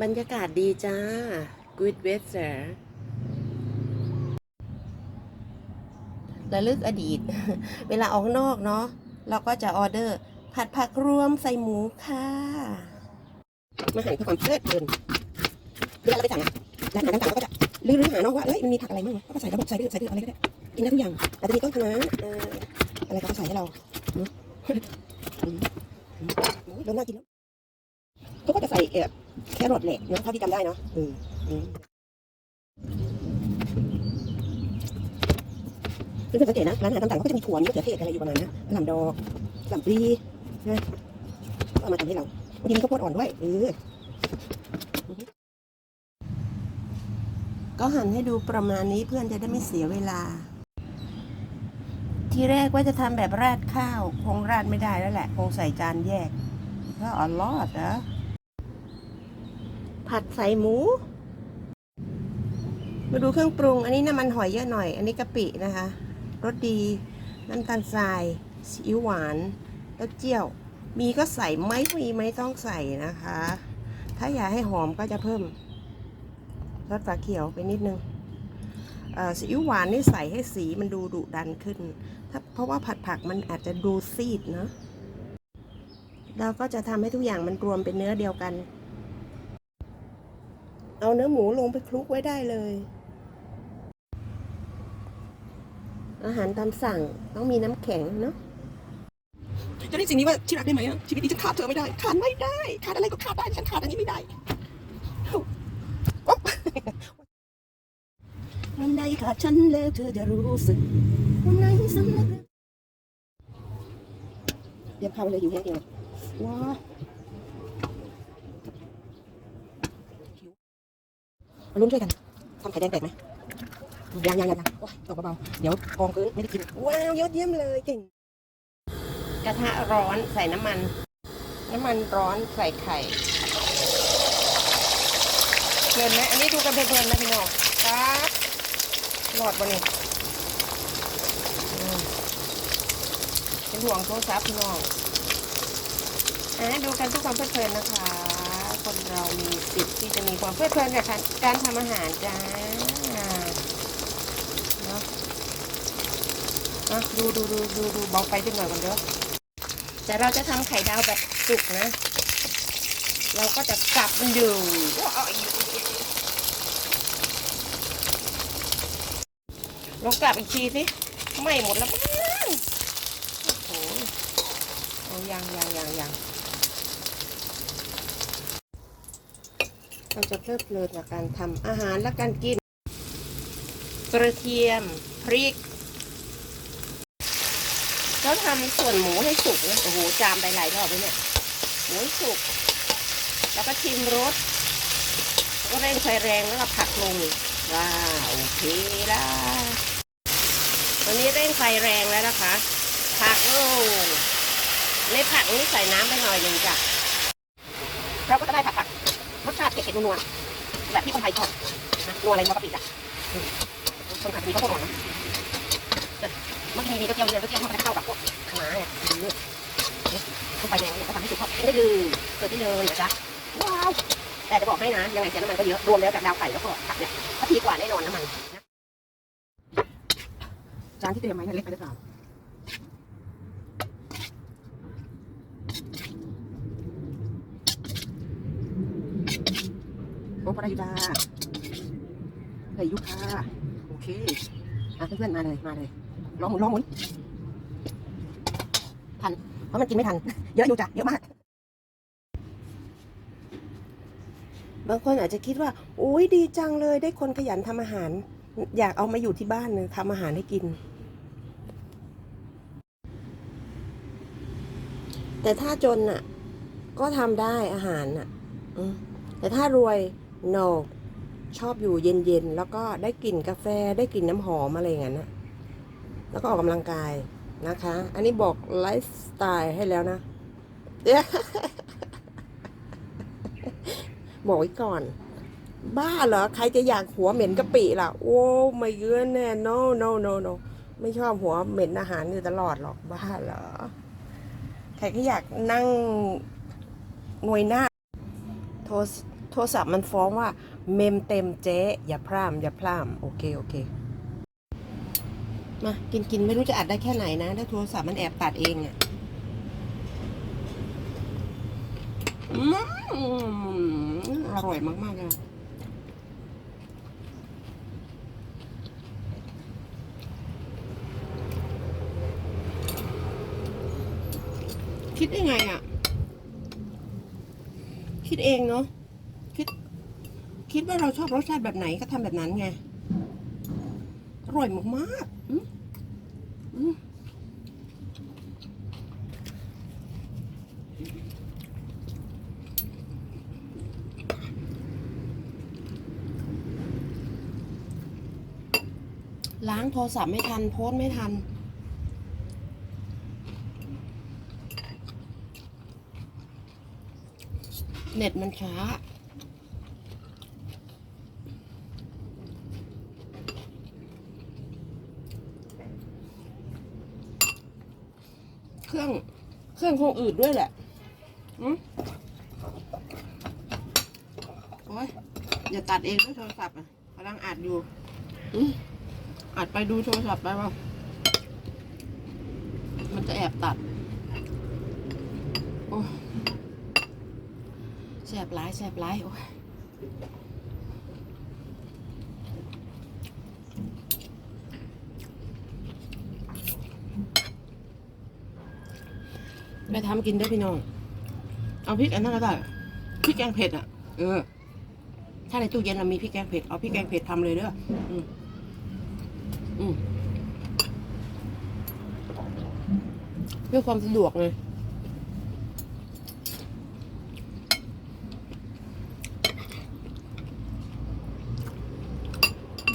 บรรยากาศดีจ้า good weather ระลึกอดีต เวลาออกนอกเนาะ เราก็จะออเดอร์ ผัดผักรวมใส่หมูค่ะ มาหันเพื่อความเพลิดเพลินเวลาเราไปสั่งอะร้านอาหารต่างๆเราก็จะลื้อๆหาเนาะว่าเอ้ยมันมีผักอะไรบ้างวะก็ใส่ระบบใส่ดื้อใส่ดื้ออะไรก็ได้ กินได้ทุกอย่างแต่จะมีต้นคะน้าอะไรก็ใส่ให้เราอืมอืมอืมโอ้ยเริ่มน่ากินแล้วเขาก็จะใส่เอ่อ แครอทแหละเนาะเท่าที่จำได้เนาะอืมอืมเพื่อนๆสังเกตนะร้านอาหารต่างๆเขาก็จะมีถั่วมีมะเขือเทศอะไรอยู่ประมาณนี้กระหล่ำดอกกระหล่ำปลีนะก็เอามาทำให้เราบางทีมีข้าวโพดอ่อนด้วยเออก็หั่นให้ดูประมาณนี้เพื่อนจะได้ไม่เสียเวลา ทีแรกว่าจะทำแบบราดข้าว คงราดไม่ได้แล้วแหละ คงใส่จานแยกก็อร่อยนะ ผัดใส่หมู มาดูเครื่องปรุง อันนี้น้ำมันหอยเยอะหน่อย อันนี้กะปินะคะรสดีน้ำตาลทรายซีอิ๊วหวานแล้วเจียว มีก็ใส่ไม่มีไม่ต้องใส่นะคะ ถ้าอยากให้หอมก็จะเพิ่มรสฝาเขียวไปนิดนึงเอ่อซีอิ๊วหวานนี่ใส่ให้สีมันดูดุดันขึ้น ถ้าเพราะว่าผัดผักมันอาจจะดูซีดเนาะเราก็จะทำให้ทุกอย่างมันรวมเป็นเนื้อเดียวกัน เอาเนื้อหมูลงไปคลุกไว้ได้เลย อาหารตามสั่งต้องมีน้ำแข็งเนาะจะได้สิ่งนี้ว่าที่รักได้ไหมอะชีวิตนี้ฉันขาดเธอไม่ได้ ขาดไม่ได้ ขาดอะไรก็ขาดได้ฉันขาดอันนี้ไม่ได้อ๊อบวันใดขาดฉันแล้วเธอจะรู้สึกวันไหนสำนึกเดี๋ยวเข้าไปเลยอยู่แค่เดียวว้า มาลุ้นช่วยกันทำไข่แดงแตกไหมยังยังยังยังโอ้ยตกเบาๆเดี๋ยวกองพื้นไม่ได้กิน ว้าวยอดเยี่ยมเลยเก่ง กระทะร้อนใส่น้ำมัน น้ำมันร้อนใส่ไข่เพลินไหมอันนี้ดูกันเพลินๆนะพี่น้องครับหลอดบนนี่อืมเป็นห่วงโทรศัพท์พี่น้องอะดูกันทุกความเพลิดเพลินนะคะ คนเรามีสิทธิ์ที่จะมีความเพลิดเพลินกับการทำอาหารจ้าเนาะอะดูดูดูดูดูเบาไฟขึ้นหน่อยก่อนเด้อแต่เราจะทำไข่ดาวแบบสุกนะ เราก็จะกลับมันอยู่ลองกลับอีกทีสิไม่หมดแล้วมั้งโอ้โหเอายังยังยังยัง เราจะเพลิดเพลินกับการทำอาหารและการกิน กระเทียม พริกแล้วทำส่วนหมูให้สุกนะโอ้โหจามไปหลายรอบเลยเนี่ยหมูสุก แล้วก็ชิมรสก็เร่งไฟแรงแล้วก็ผักลงว้าโอเคละตอนนี้เร่งไฟแรงแล้วนะคะ ผักลงในผักนี้ใส่น้ำไปหน่อยหนึ่งจ้ะเราก็จะได้ผัก ดนัวๆแบบที่คนไทยชอบนะนัวอะไรนัวกะปิอะอืมคนผัดมีข้าวโพดอ่อนนะบางทีมีกระเทียมเยอกระเทียมมันจะเข้ากับพวกขนาเนี่ยเยอะเข้าไปแดงเนี่ยก็ทำให้สุกกินได้เลยเกิดได้เลยนะจ๊ะว้าวแต่จะบอกให้นะยังไงเสียน้ำมันก็เยอะรวมแล้วจากดาวไข่แล้วก็ผักเนี่ยก็ทีกว่าแน่นอนน้ำมันจานที่เตรียมไว้เนี่ยเล็กไปหรือเปล่า โอ้ปลาอยู่จ้าใส่ยุค่ะโอเคอะเพื่อนๆมาเลยมาเลยลองหมุนลองหมุนทันเพราะมันกินไม่ทัน เยอะอยู่จ้ะเยอะมาก บางคนอาจจะคิดว่าโอ้ยดีจังเลยได้คนขยันทำอาหาร อยากเอามาอยู่ที่บ้านเลยทำอาหารให้กิน แต่ถ้าจนน่ะ ก็ทำได้อาหารน่ะแต่ถ้ารวย no ชอบอยู่เย็นๆ แล้วก็ได้กลิ่นกาแฟได้กลิ่นน้ำหอมอะไรอย่างนั้นนะแล้วก็ออกกำลังกายนะคะ อันนี้บอกไลฟ์สไตล์ให้แล้วนะ บอกไว้ก่อน บ้าเหรอ ใครจะอยากหัวเหม็นกะปิล่ะ โอ้ไม่เยือนแน่ no no no no ไม่ชอบหัวเหม็นอาหารอยู่ตลอดหรอก บ้าเหรอ ใครก็อยากนั่งหน่วยหน้าโทส โทรศัพท์มันฟ้องว่าเมมเต็มเจ๊ อย่าพร่ำอย่าพร่ำโอเคโอเคมากินกินไม่รู้จะอัดได้แค่ไหนนะ ถ้าโทรศัพท์มันแอบตัดเองอะ่ะอร่อยมากๆเลยคิดได้ไงอะ คิดเองเนาะ คิดว่าเราชอบรสชาติแบบไหนก็ทำแบบนั้นไง อร่อยมากๆอืมอืมล้างโทรศัพท์ไม่ทัน โพสไม่ทัน เน็ตมันช้า เครื่อง เครื่องคงอืดด้วยแหละอืมโอ้ยอย่าตัดเองด้วยโทรศัพท์อะกำลังอัดอยู่อืมอัดไปดูโทรศัพท์ไปว่ามันจะแอบตัด โอ้ยแสบร้ายแสบร้ายโอ้ย ไปทำกินได้พี่น้อง เอาพริกอันนั้นก็ได้พริกแกงเผ็ดอะ เออ ถ้าในตู้เย็นเรามีพริกแกงเผ็ด เอาพริกแกงเผ็ดทำเลยเด้อ อืมอืมเพื่อความสะดวกเลย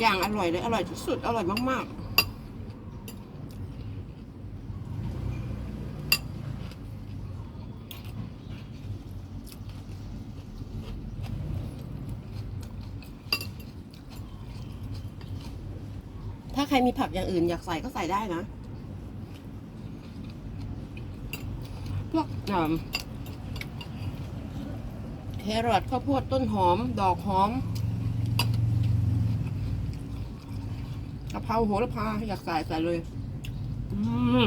อย่างอร่อยเลย อร่อยที่สุด อร่อยมาก ๆ ถ้าใครมีผักอย่างอื่นอยากใส่ก็ใส่ได้นะ พวกแครอทข้าวโพดต้นหอม ดอกหอมกะเพราโหระพาอยากใส่ใส่เลย อืม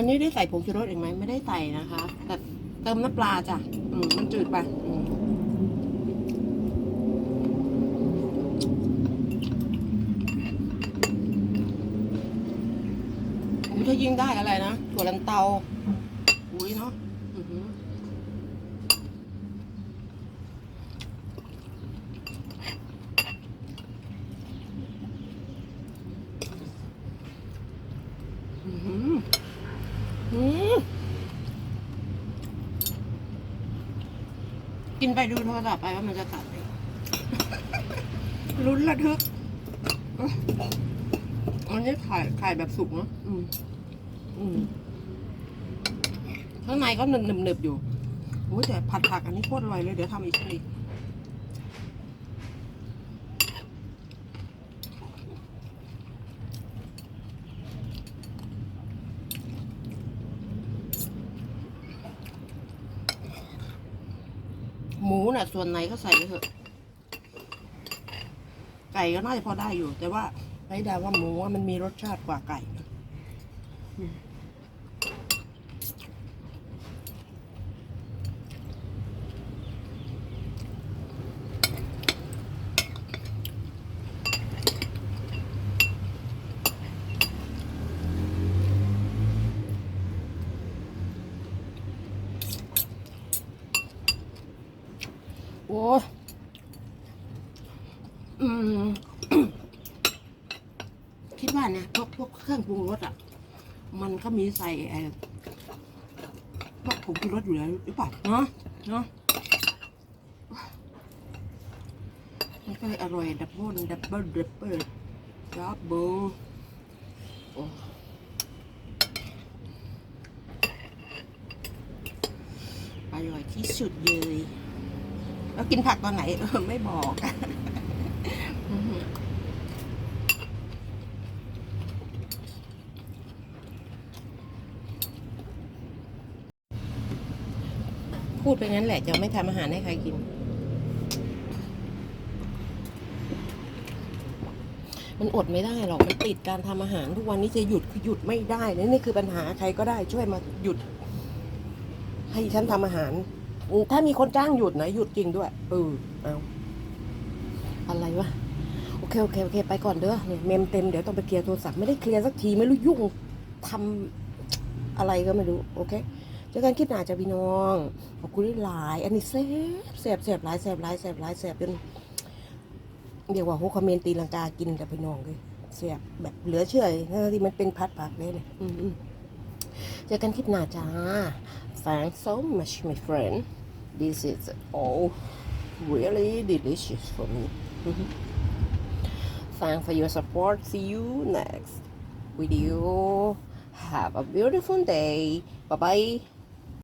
อันนี้ได้ใส่ผงชูรสอีกไหมไม่ได้ใส่นะคะ แต่เติมน้ำปลาจ้ะอืมมันจืดไปถ้ายิ่งได้อะไรนะถั่วลันเตา อุ้ยเนาะอื้อหืออื้อหืออืม กินไปดูโทรศัพท์ไปว่ามันจะตัดไหมลุ้นระทึกอันนี้ไข่ไข่แบบสุกเนาะอืมอืมข้างในก็หนึบหนึบหนึบอยู่โอ้ยแต่ผัดผักอันนี้โคตรอร่อยเลย เดี๋ยวทำอีกที หมูน่ะส่วนไหนก็ใส่ไปเถอะ ไก่ก็น่าจะพอได้อยู่ แต่ว่าไอ้ดาว่าหมูว่ามันมีรสชาติกว่าไก่นะ โอ้อืม คิดว่านะพวกพวกเครื่องปรุงรสอะ มันก็มีใส่ไอ้พวกผงชูรสอยู่แล้วหรือเปล่าเนาะเนาะมันก็เลยอร่อยดับเบิลดับเบิลดับเบิลดับเบิลโอ้อร่อยที่สุดเลย แล้วกินผักตอนไหนเออไม่บอกอื้อหือพูดไปงั้นแหละจะไม่ทำอาหารให้ใครกิน มันอดไม่ได้หรอก มันติดการทำอาหารทุกวันนี้จะหยุดคือหยุดไม่ได้นะนี่คือปัญหาใครก็ได้ช่วยมาหยุด ให้ฉันทำอาหารอืม ถ้ามีคนจ้างหยุดนะหยุดจริงด้วยเออเอาอะไรวะโอเคโอเคโอเค ไปก่อนเด้อเนี่ยเมมเต็มเดี๋ยวต้องไปเคลียร์โทรศัพท์ไม่ได้เคลียร์สักทีไม่รู้ยุ่งทำอะไรก็ไม่รู้โอเคเจอกันคลิปหน้าจ้ะพี่น้องขอบคุณหลายอันนี้แซ่บแซ่บแซ่บหลายแซ่บหลายแซ่บหลายแซ่บจนเรียกว่าโฮคาเมนตีลังกากินแต่พี่น้องเลยแซ่บแบบเหลือเชื่อทั้งที่มันเป็นพัดผักเลยเนี่ยเจอกันคลิปหน้าจ้า Thanks so much my friend This is all really delicious for me mm-hmm. Thanks for your support. See you next video. Have a beautiful day. Bye bye.